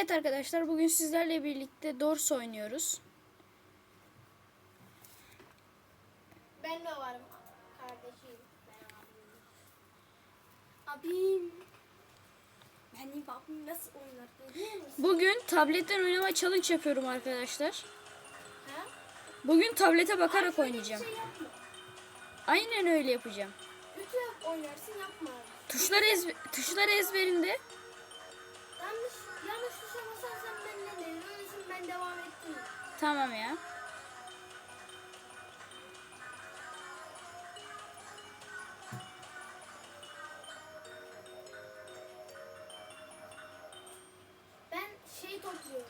Evet arkadaşlar bugün sizlerle birlikte Dors oynuyoruz. Ben de varım kardeşim. Ben abim. Abim. Benim abim nasıl oynar biliyor musun? Bugün tabletten oynama challenge yapıyorum arkadaşlar. Ha? Bugün tablete bakarak bir oynayacağım. Şey yapma. Aynen öyle yapacağım. Kötü yap oynarsın yapma. Tuşlar, ezbe tuşlar ezberinde. Yanlış, devam ettim. Tamam ya. Ben şey topluyorum.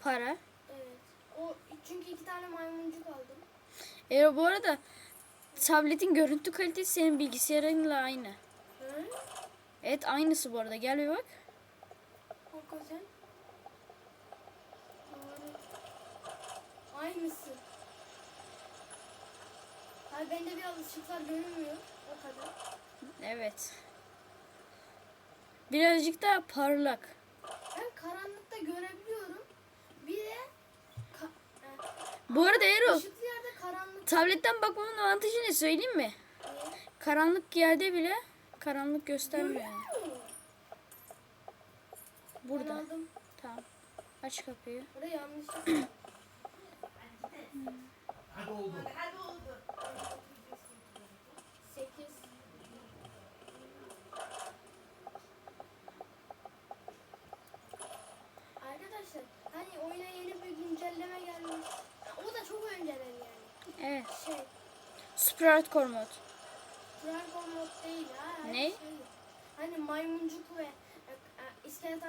Para. Evet. O çünkü iki tane maymuncuk aldım. E, bu arada tabletin görüntü kalitesi senin bilgisayarınla aynı. Hı? Evet aynısı bu arada. Gel bir bak. Hakikaten. Aynısı. Abi bende biraz ışıklar görünmüyor. O kadar. Evet. Birazcık daha parlak. Ben karanlıkta görebiliyorum. Bir de Bu arada Erol ışıklı yerde karanlık. tabletten bakmanın avantajı ne söyleyeyim mi? Karanlık yerde bile karanlık göstermiyor. yani. Mu? Ben Burada. aldım. Tamam. Aç kapıyı. Burada yanlış. Yaptım. Hadi oldu. Sekiz. Arkadaşlar hani oyuna yeni bir güncelleme gelmiş. O da çok önceden yani. Evet. Şey, Super Hardcore mod. Dragon mod değil ha. Ne? Şey, hani maymuncuk ve e, e, iskelet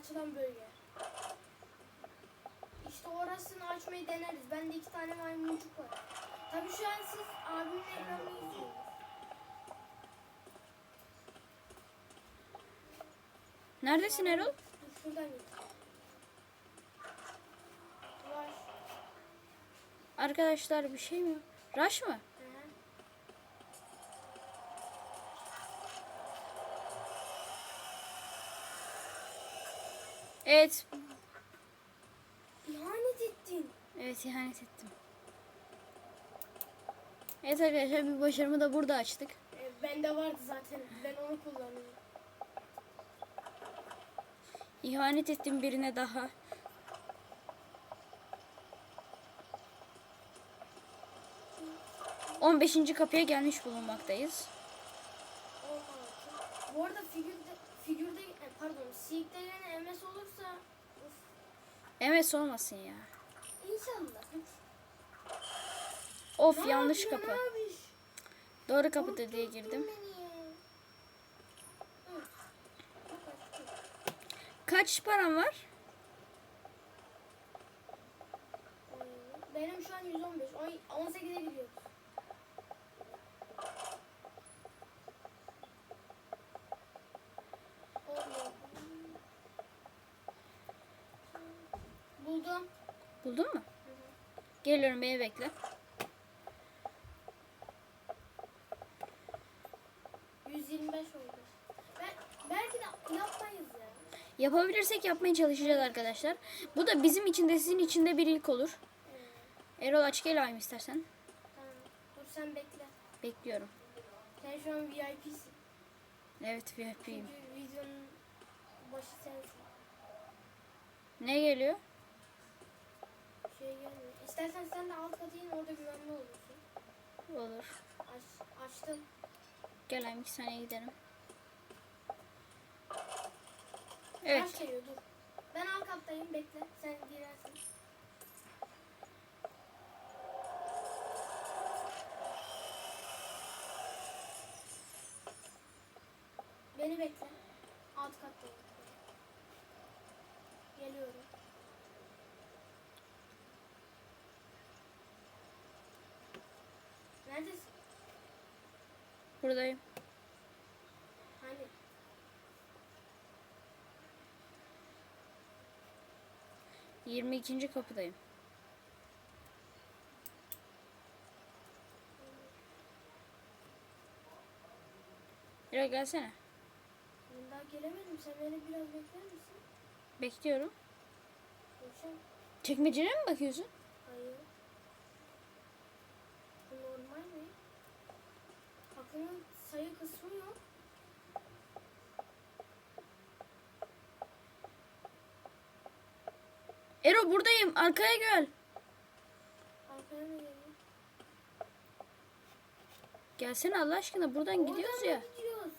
açılan bölge. İşte orasını açmayı deneriz. Bende iki tane maymuncuk var. Tabii şu an siz abimin ekranını izliyorsunuz. Neredesin Erol? Dur şuradan git. Var. Arkadaşlar bir şey mi? Rush mı? Evet. Evet ihanet ettim. Evet arkadaşlar bir başarımı da burada açtık. E, bende vardı zaten. Ben onu kullanıyorum. İhanet ettim birine daha. On beşinci kapıya gelmiş bulunmaktayız. 16. Bu arada figürde, figürde e, pardon, yine MS olursa of, Evet olmasın ya. İnşallah. Of Ne yanlış yapıyorsun kapı. abi? Doğru kapıda diye girdim. Kaç param var? Ee, Benim şu an 115. On- 18'e gidiyoruz. Oldu. Buldum. Buldun mu? Geliyorum beni bekle. 125 oldu. Ben, belki de yapmayız ya. Yapabilirsek yapmaya çalışacağız arkadaşlar. Bu da bizim için de sizin için de bir ilk olur. Erol aç gel ayım istersen. tamam. Dur sen bekle. Bekliyorum. Sen şu an VIP'sin. Evet VIP'yim. Çünkü videonun başı sensin. Ne geliyor? Şey gelmiyor. İstersen sen de alt kata in orada güvenli olursun. Olur. Aç, açtım. Gel ayım iki saniye gidelim. Evet. Kaç geliyor dur. Ben alt kattayım bekle. Sen girersin. Beni bekle. Alt kattayım. Geliyorum. Neredesin? Buradayım. Hani? Yirmi ikinci kapıdayım. Erol gelsene. Ben daha gelemedim. Sen beni biraz bekler misin? Bekliyorum. Geçen. Çekmecene mi bakıyorsun? Hayır. Bu normal mi? Bakımın sayı kısmı yok. Ero buradayım. Arkaya gel. Arkaya mı geliyor? Gelsene Allah aşkına. Buradan gidiyoruz Oradan ya. mı gidiyoruz?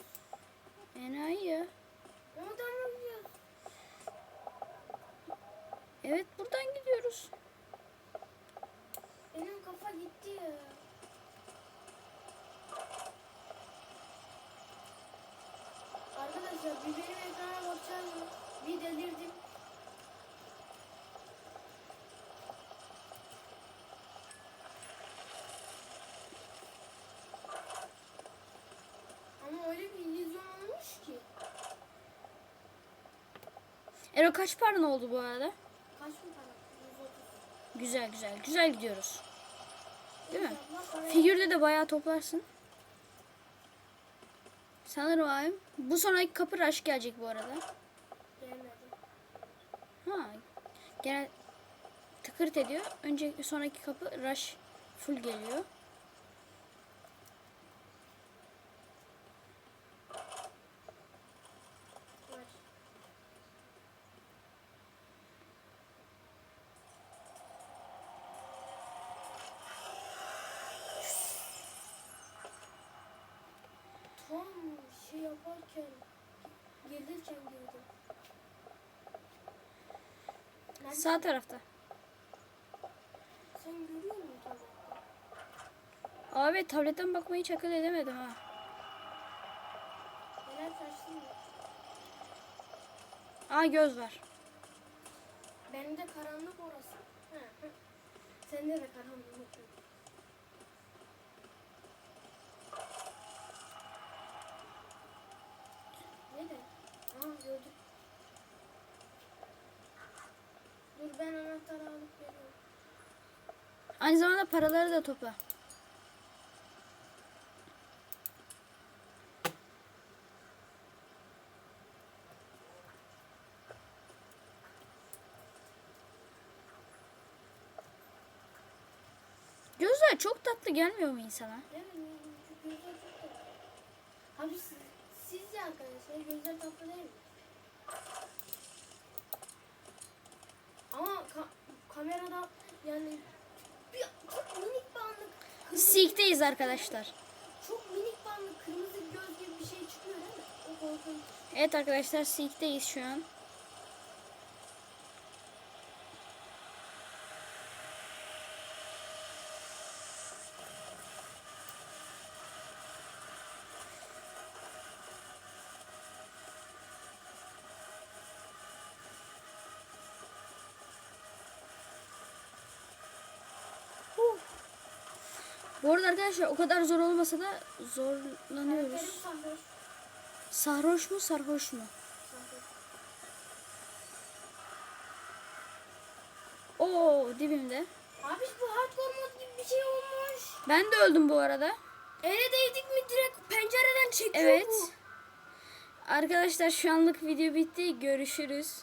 Enayi ya. Oradan mı gidiyoruz? Evet buradan gidiyoruz. Benim kafa gitti ya. Arkadaşlar bir benim ekrana bakacağız mı? Bir delirdim. Ama öyle bir illüzyon olmuş ki. Ero kaç paran oldu bu arada? Kaç mı para? 130. Güzel güzel. Güzel gidiyoruz. Değil mi? Figürde de bayağı toplarsın. Sanırım abim. Bu sonraki kapı rush gelecek bu arada. Gelmedi. Ha. Genel tıkırt ediyor. Önce sonraki kapı rush full geliyor. Var. Tam şey yaparken gelirken girdim. Nerede? Sağ tarafta. Sen görüyor musun tabii? Abi tabletten bakmayı hiç akıl edemedim ha. Neler taştın mı? Aa göz var. Benim de karanlık orası. He. Sende de karanlık. Neden? Aa gördüm. Dur ben anahtarı alıp geliyorum. Aynı zamanda paraları da topla. Gözler çok tatlı gelmiyor mu insana? Abi siz, sizce arkadaşlar gözler tatlı değil mi? Ama ka- kamerada yani bir, çok minik bir anlık kırmızı, Seek'teyiz arkadaşlar. çok minik bir anlık kırmızı göz gibi bir şey çıkıyor değil mi? O korkunç. Evet arkadaşlar Seek'teyiz şu an. Bu arada arkadaşlar o kadar zor olmasa da zorlanıyoruz. Sarhoş. Mu sarhoş mu? Oo dibimde. Abi bu hardcore mod gibi bir şey olmuş. Ben de öldüm bu arada. Ele değdik mi direkt pencereden çekiyor Evet. bu. Arkadaşlar şu anlık video bitti. Görüşürüz.